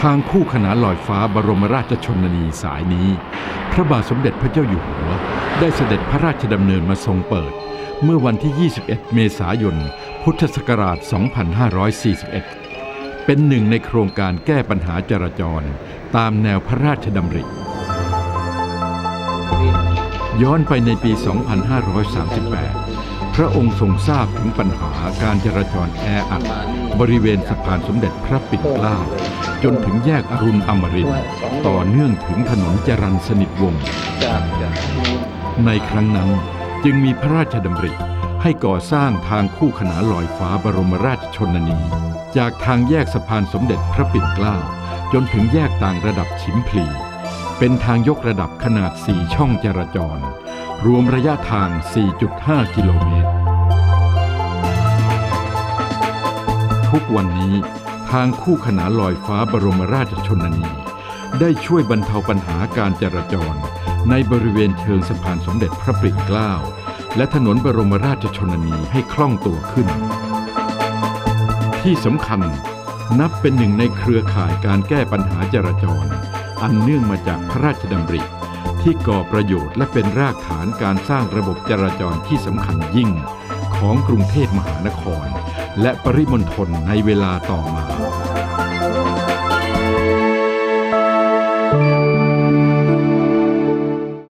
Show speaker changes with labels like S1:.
S1: ทางคู่ขนานลอยฟ้าบรมราชชนนีสายนี้ พระบาทสมเด็จพระเจ้าอยู่หัว ได้เสด็จพระราชดำเนินมาทรงเปิด เมื่อวันที่ 21 เมษายน พุทธศักราช 2541 เป็นหนึ่งในโครงการแก้ปัญหาจราจร ตามแนวพระราชดำริ ย้อนไปในปี 2538 ระองค์ทรงทราบถึงปัญหาการจราจรแออัดบริเวณสะพานสมเด็จพระปิ่นเกล้าจนถึงแยกอรุณอมรินต์ต่อเนื่องถึงถนนจรัญสนิทวงศ์ในครั้งนั้นจึงมีพระราชดำริให้ก่อสร้างทางคู่ขนานลอยฟ้าบรมราชชนนี จากทางแยกสะพานสมเด็จพระปิ่นเกล้าจนถึงแยกต่างระดับชิมพลี เป็นทางยกระดับขนาด4ช่องจราจร รวมระยะทาง 4.5 กิโลเมตร ทุกวันนี้ทางคู่ขนานลอยฟ้าบรมราชชนนี ได้ช่วยบรรเทาปัญหาการจราจร ในบริเวณเชิงสะพานสมเด็จพระปริ่งเกล้า และถนนบรมราชชนนีให้คล่องตัวขึ้น ที่สำคัญนับเป็นหนึ่งในเครือข่ายการแก้ปัญหาจราจร อันเนื่องมาจากพระราชดำริ ที่ก่อประโยชน์และเป็นรากฐานการสร้างระบบจราจรที่สำคัญยิ่ง ของกรุงเทพมหานคร และปริมณฑลในเวลาต่อมา